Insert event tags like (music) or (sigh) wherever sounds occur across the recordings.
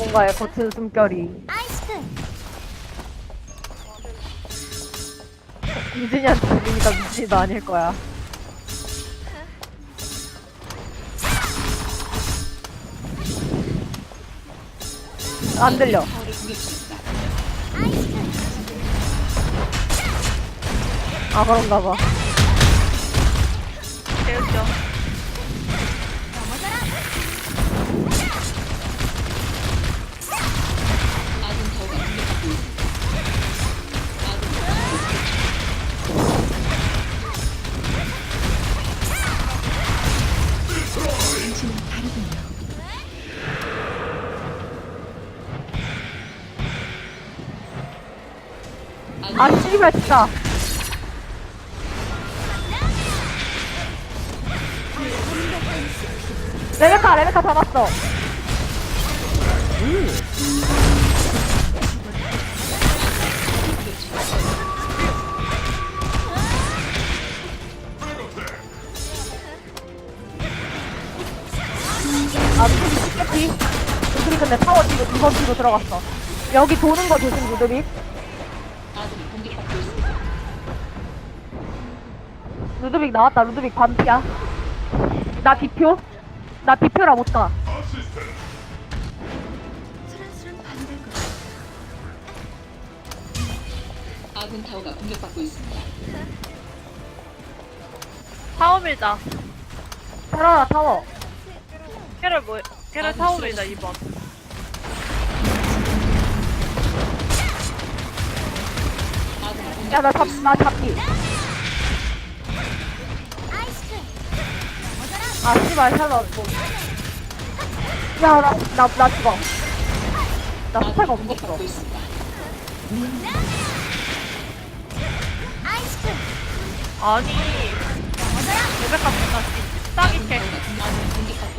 누군가의 거친 숨결이 유진이한테 들리니까 미진이도 아닐 거야. 안 들려. 아 그런가 봐. 아 씨발 진짜. 레베카 레베카 잡았어. 아 루드빅 쉽겠지? 루드빅 근데 타워 뒤로 이번 뒤로 들어갔어. 여기 도는 거 조심 루드빅. 루드빅 나왔다. 루드빅 반피야. 나 디표? 나 디표라 못 가. 아군 타워가 공격받고 있습니다. 타워 밀자. 테라라 타워. 걔를 뭐, 걔를 타워 밀자, 2번. 야, 나 잡, 나 잡기. 아, 씨발, 살려왔고. 야, 나, 나, 나 죽어. 나 스펙 없었어. 아니. 레베카 존나 싸기 캐. 아군 공격받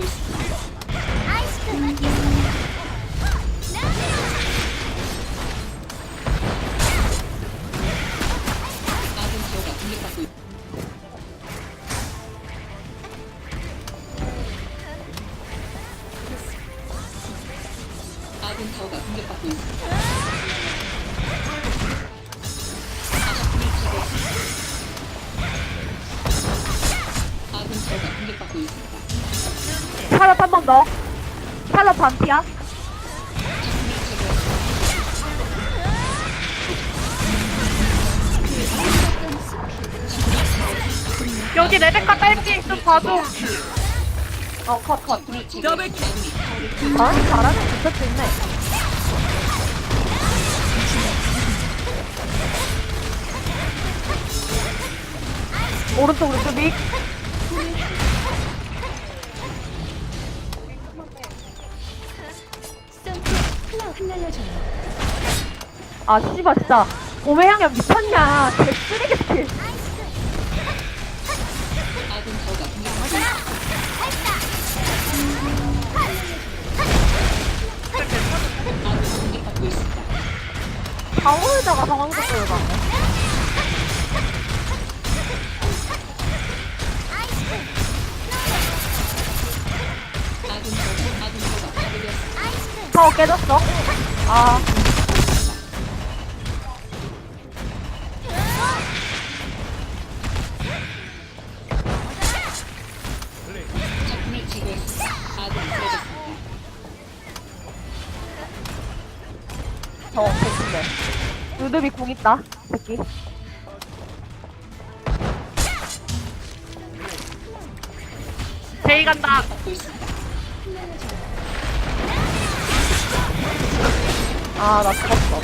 있습니다. 샬럿 반피야. 여기 레베카 딸기 좀 봐줘. 어, 컷, 컷. 아, 잘하네. 진짜 좋네. 오른쪽, 오른쪽 믹. 아, 씨발, 진짜. 오메양이 미쳤냐. 개 쓰레기새. 아군 타워가 공격받고 있습니다. 아군 공격받고 있습니다. 방어에다가 상황 속도를 가네. 아군 타워, 아군 타워가 파괴되었습니다. 타워 깨졌어. 아, 루드비 궁 있다, 새끼. 제이 간다. 아, 나 죽었어.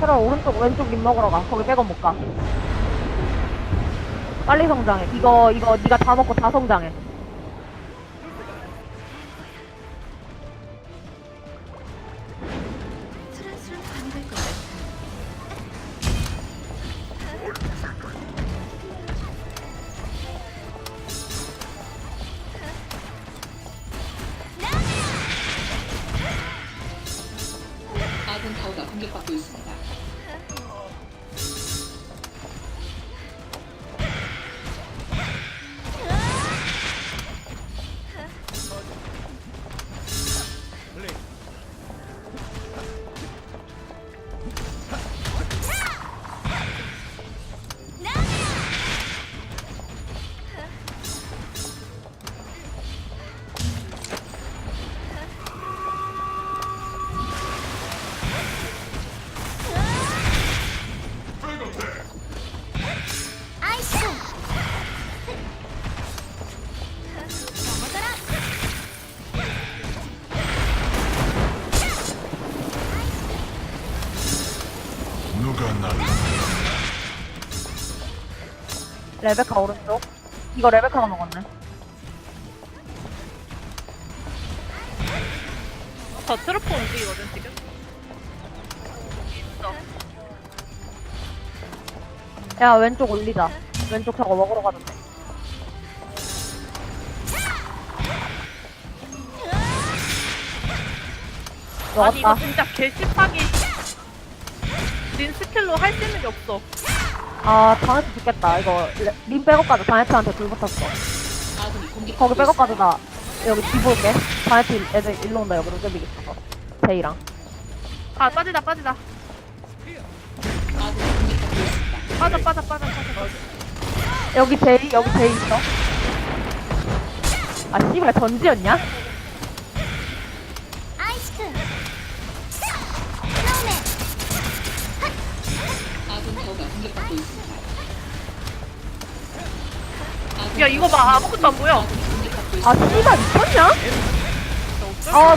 테라 오른쪽 왼쪽 립 먹으러 가. 거기 빼고 못 가. 빨리 성장해. 이거 이거 네가 다 먹고 다 성장해. 레베카 오른쪽. 이거 레베카가 먹었네. 저 트루프 움직이거든 지금. 있어. 야, 왼쪽 올리자. 왼쪽 저거 먹으러 돼. 아니 이거 먹었다. 진짜 개씹하기. 린 스킬로 할 수 있는 게 없어. 아, 자네트 죽겠다. 이거, 레- 린 백업 가자. 자네트한테 불 붙었어. 아군이 공격받고 거기 백업 있습니다. 가자, 나. 여기 뒤 볼게. 자네트 애들 일로 온다, 여기 로제빅 있어서. 제이랑. 아 빠지다 빠지다. 빠져 빠져 빠져 빠져. 여기 제이, 여기 제이 있어. 아, 씨발, 전지였냐? 야 이거 봐 아무것도 안 보여. 아. 씨발, 미쳤냐? 아.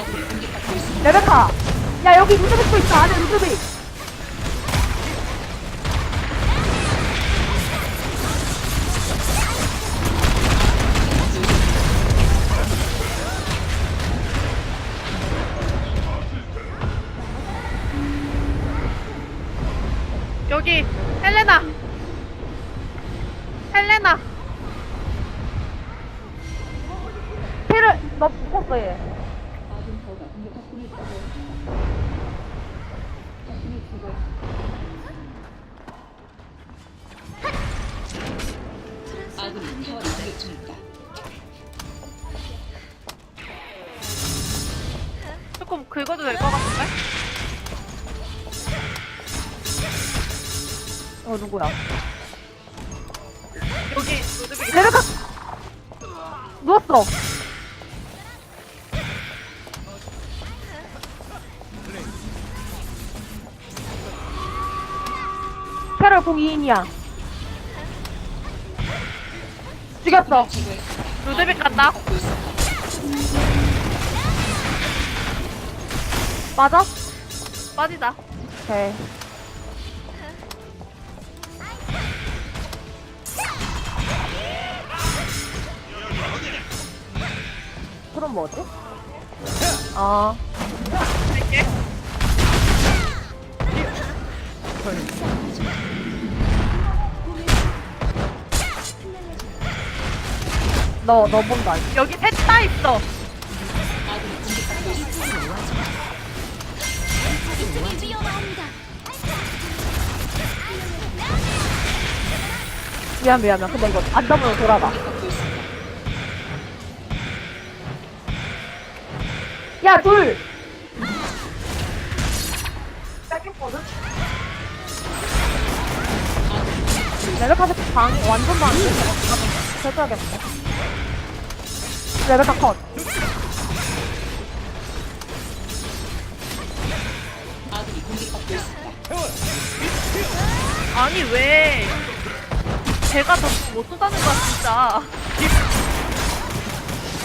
아군이 공격받고 있습니다. 레베카! 야, 여기 루즈빅도 있어. 안에 루즈빅. 조금 긁어도 될 것 같은데? 어, 누구야? 여기 레베카! 누웠어. 캐럴 02인이야. 죽였어. 로드빅 간다. 맞아? 빠지다. 오케이. 그럼 뭐지? 아, 할게. 너, 너 본다. 여기 셋 다 있어. 미안, 미안, 미안. 근데 이거 안 잡으면 돌아가. 야, 둘! 뺏겼거든? 레베카 새 방이 완전 방인데? 해줘야겠네. 레베카 컷. 아니 왜? 제가 더 못 쏟아는 거야 진짜.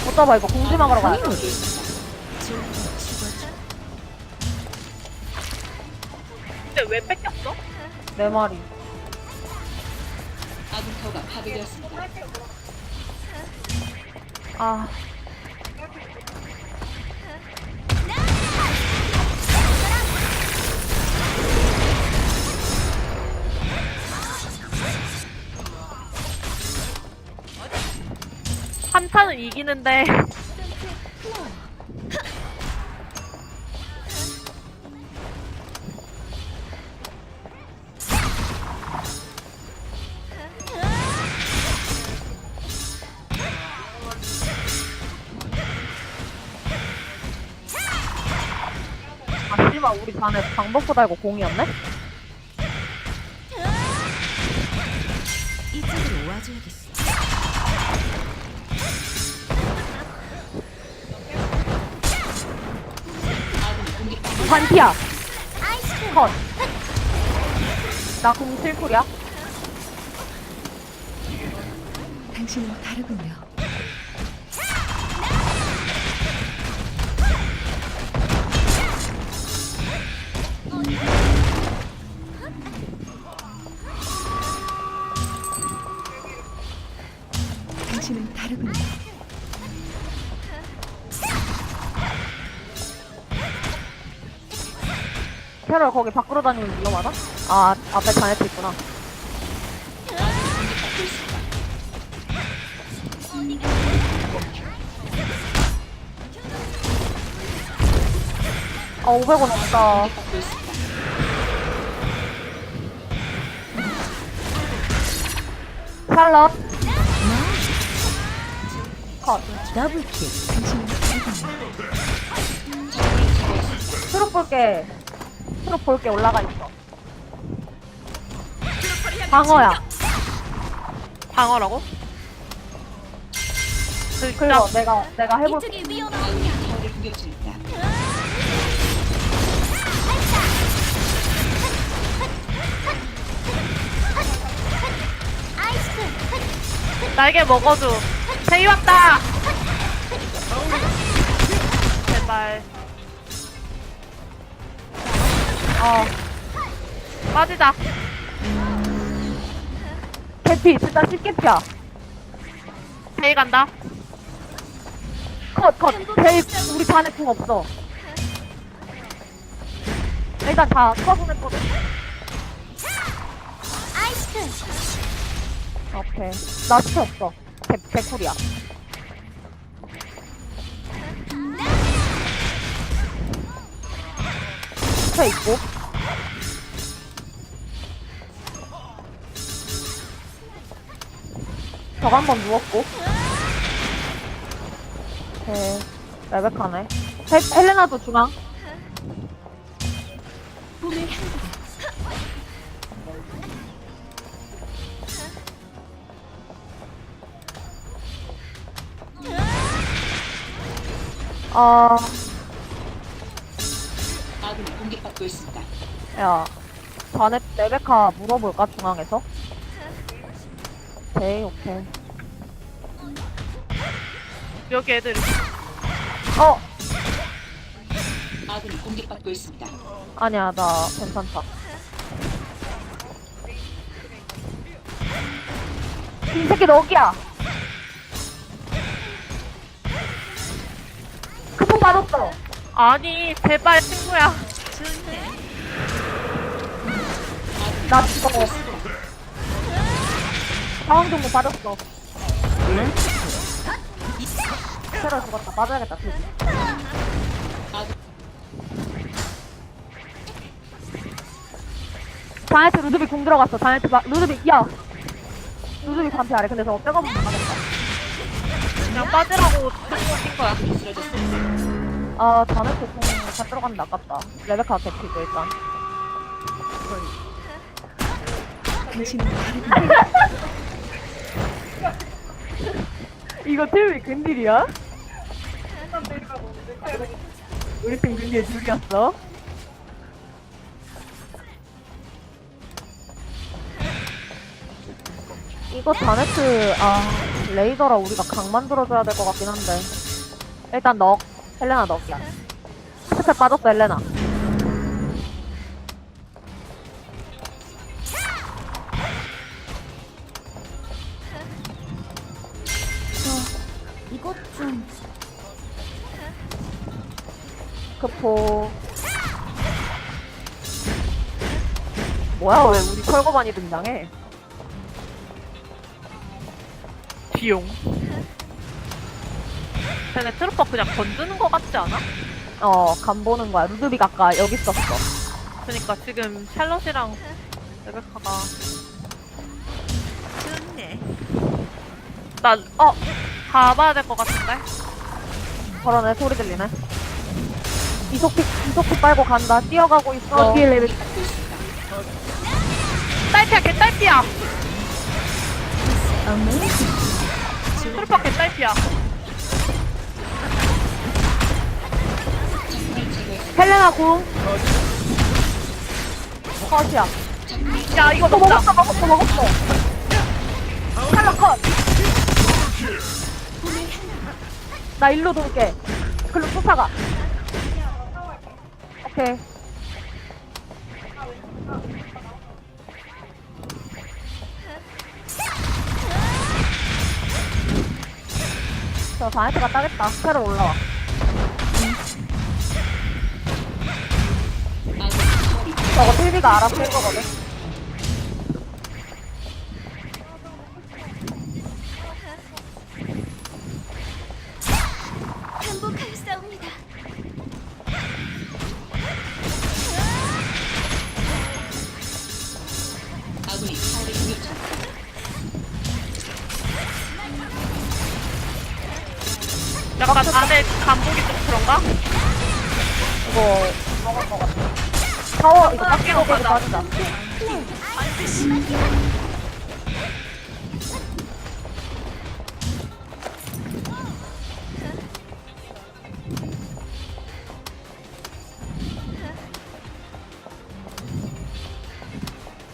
못 잡아, 이거 공지 막으로 가야 돼. 근데 왜 뺏겼어? 내 말이. 아군 타워가 파괴되었습니다. 아. 한타는 이기는데 아, 씨발, 우리 자네 방법보 달고 공이었네? 나 공이 슬프야. 당신은 다르군요. 캐럴 거기 밖으로 다니면 위험하나? 아, 앞에 자네트 있구나. 아, 500원 없다. 샬럿. 컷. 더블킥. 트롯 볼게. 트롯 볼게 올라가 있어. 방어야. 방어라고? 그, 그리고 내가, 내가 해볼게. 중입니다. 날개 먹어줘. 제이 왔다! 제발. 어. 빠지자. 개피, 진짜 씹개피야. 제이 간다. 컷, 컷. 제일, 우리 반에 궁 없어. 일단 다 써보냈거든. 오케이. 나 스트 없어. 개, 개꿀이야. 스트 있고. 저거 한번 누웠고. 오케이. 레베카네. 헬, 헬레나도 중앙. 어, 공격 받고 있습니다. 야. 자네 레베카 물어볼까, 중앙에서? 오케이, 오케이. 여기 애들. 어, 아군이 공격받고 있습니다. 아니야, 나 괜찮다. 이 새끼 너기야. 크폰 받았어. 아니, 제발 친구야. 나 죽어. 상황 정보 받았어. 새로 죽었다. 맞아야겠다. 아군 자네트 루드빅 공 들어갔어. 자네트 막, 루드빅, 야! 루드빅 반피 아래. 근데 저거 백업은 못 하겠다. 그냥 빠지라고 뛴 거야. 아, 자네트 공다 들어갔는데 아깝다. 레베카 개피고, 일단. 당신은 다르군요. (laughs) 이거 팀이 근딜이야? 우리 팀 근딜 둘이었어? 이거 자네트, 아, 레이더라 우리가 강 만들어줘야 될 것 같긴 한데. 일단 넉, 헬레나 넉이야. 스텝 빠졌어, 헬레나. 뭐야, 왜 우리 철거반이 등장해? 비용. 쟤네 트루퍼 그냥 건드는 거 같지 않아? 어, 간 보는 거야. 루드빅 아까 여기 있었어. 그니까 지금 샬롯이랑 레베카가. 나, 어, 가봐야 될 것 같은데? 저러네, 소리 들리네. 이속픽, 이속픽 빨고 간다. 뛰어가고 있어. 어. 뒤에 레벨. 딸피야, 개딸피야! 트루퍼 개딸피야. 헬레나 궁. 컷이야. 야, 이거 또 먹자. 먹었어, 먹었어, 먹었어. 샬럿 컷. 나 일로 돌게. 글로 쫓아가. 오케이. 저 바이트가 따겠다. 새로 올라와. 저거 필비가 알아서 할 거거든.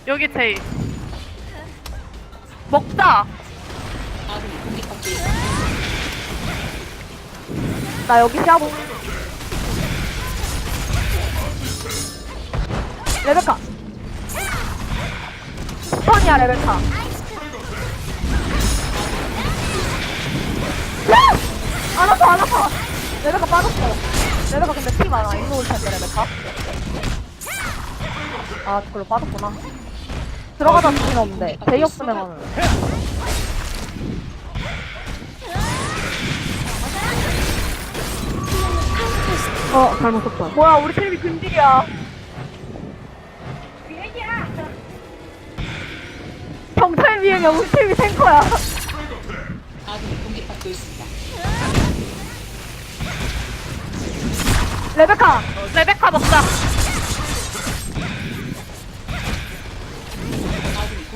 여기 제이. 먹자. 나 여기 시야보. 레베카. 스턴이야 레베카. 야! 안 아파 안 아파. 레베카 빠졌어. 레베카 근데 피 많아. 일로 올 텐데 레베카. 아 그걸로 빠졌구나. 들어가다 필요 없는데. 제이 없으면 어, 잘못 썼다. 뭐야, 우리 팀이 근딜이야. 경찰 비행이야, 우리 팀이 탱커야. 아군이 공격받고 있습니다. 레베카! 레베카 먹자.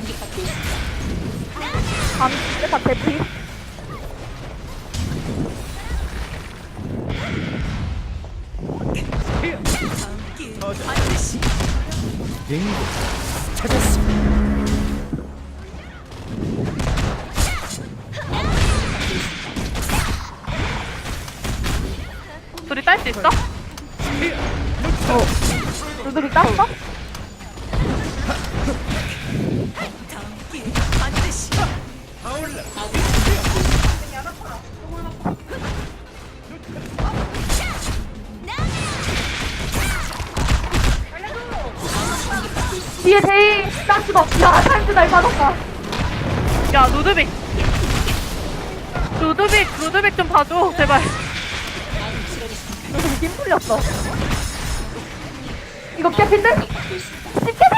공격받고 있습니다. 감, 레베카 대피. 둘이 딸 수 있어? 누들이 땄어? 뒤에 제이 딴 거. 야, 타임즈 날 빠졌다. 야, 루드빅. 루드빅, 루드빅 좀 봐줘, 제발. 요즘 (laughs) 힘 풀렸어. 이거 캐핀데? 시켜비!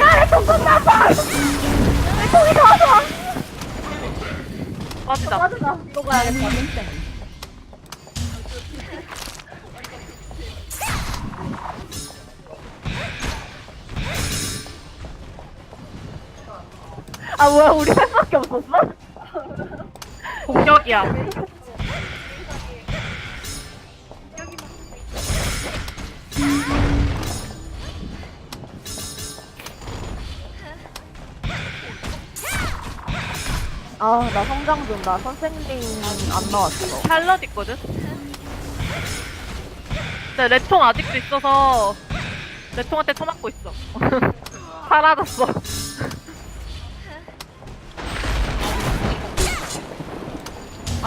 야, 내 손톱 나빠! 내 손이 더 좋아! 빠지자. 맞아, 이거 봐야겠다. 아, 뭐야, 우리 셋밖에 없었어? 공격이야. 아, 나 성장 좀, 나 선생님 안 나왔어. 샬럿 있거든? 근데 레통 아직도 있어서 레통한테 처맞고 있어. (laughs) 사라졌어.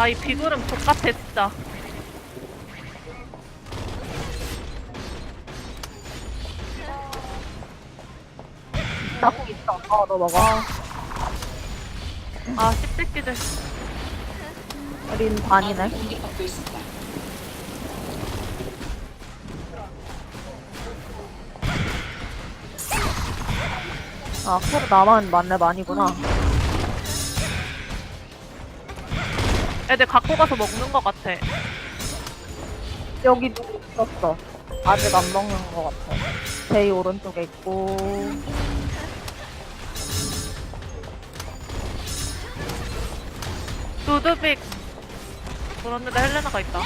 아, 이 비구름 족같아, 진짜. 나국 있어. 어, 너 먹어. 아, 씹새끼들. 린 반이네. 아군이 공격받고 있습니다. 아, 코로 나만 맞네, 많이구나. 애들 갖고 가서 먹는 것 같아. 여기 누구 있었어. 아직 안 먹는 것 같아. 제이 오른쪽에 있고. 루드빅. 그런데 헬레나가 있다.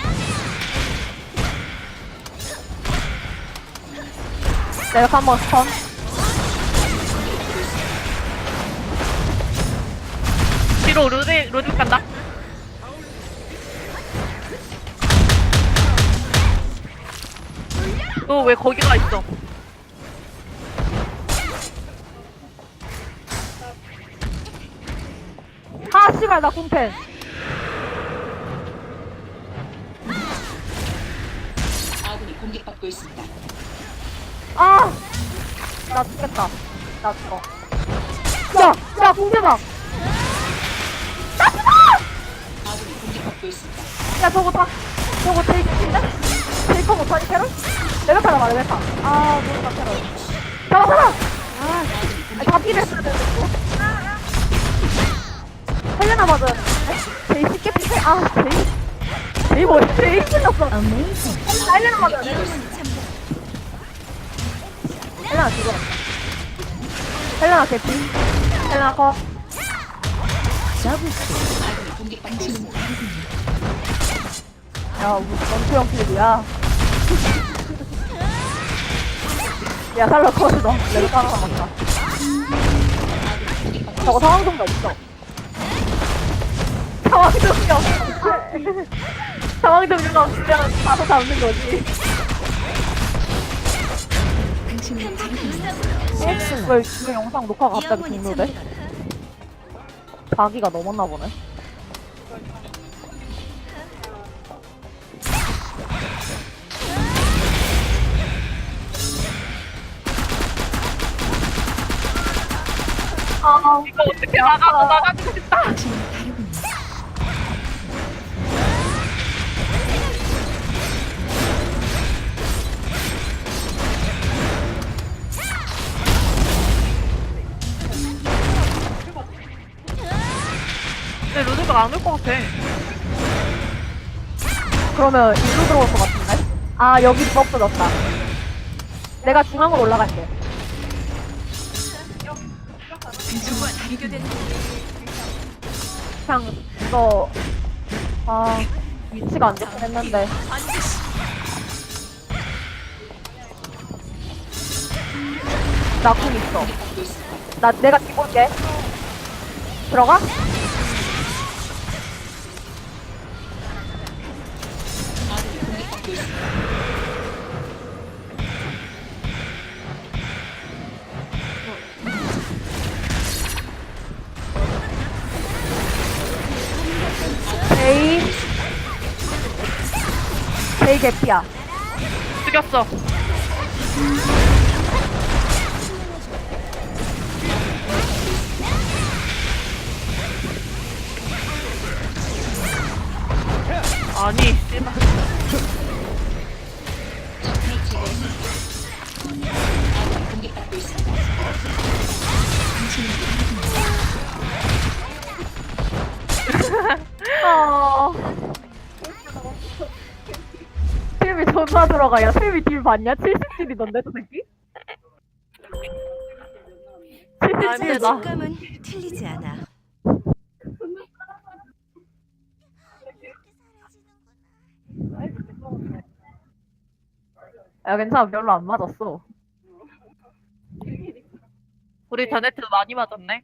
내가 한번 스턴. 뒤로 로드 로드 간다. 너 왜 거기 가 있어? 아 씨발 나 아군이 공격받고 있습니다. 아 나 죽겠다 나 죽어 야야 궁대박 아군이 공격받고 있습니다. 야 저거 다 저거 제이크인데? 제이커 못하니 캐롤? 레베카다 말해 레베카 아 모르겠다 캐롤 잡아 잡아! 아니 다 필요했어야 되는데 헬레나 맞아 제이 쉽게 피해 아 제이. 제이 머리 제이 찔렀어. 헬레나 맞아 헬레나 죽어. 헬레나 개피. 헬레나 있습니다. 야, 우리 전투형 필이야. 야, 살려, 커져, 너. 내가 따라 나갔다. 저거 상황동이 없어. 상황동이 없어. 상황동이가 없으면 가서 잡는 거지. 왜, 왜 영상 녹화가 갑자기 종료돼? 자기가 넘었나 보네. 아, 이거 어떻게 나가고 나가고 싶다. 근데 로드가 안 올 것 같아. 그러면 일로 들어올 것 같은데? 아, 여기 버프 넣었다. 내가 중앙으로 올라갈게. 그냥, 이거, 아, 위치가 안 좋긴 했는데. 나궁 있어. 나, 내가 뒤 볼게. 들어가? 개피야. 죽였어. 봤냐? 70딜이던데, 저 새끼? 아니, 나. 70딜이다. 감은 틀리지 않아. 야, 괜찮아. 별로 안 맞았어. 우리 자네트 많이 맞았네.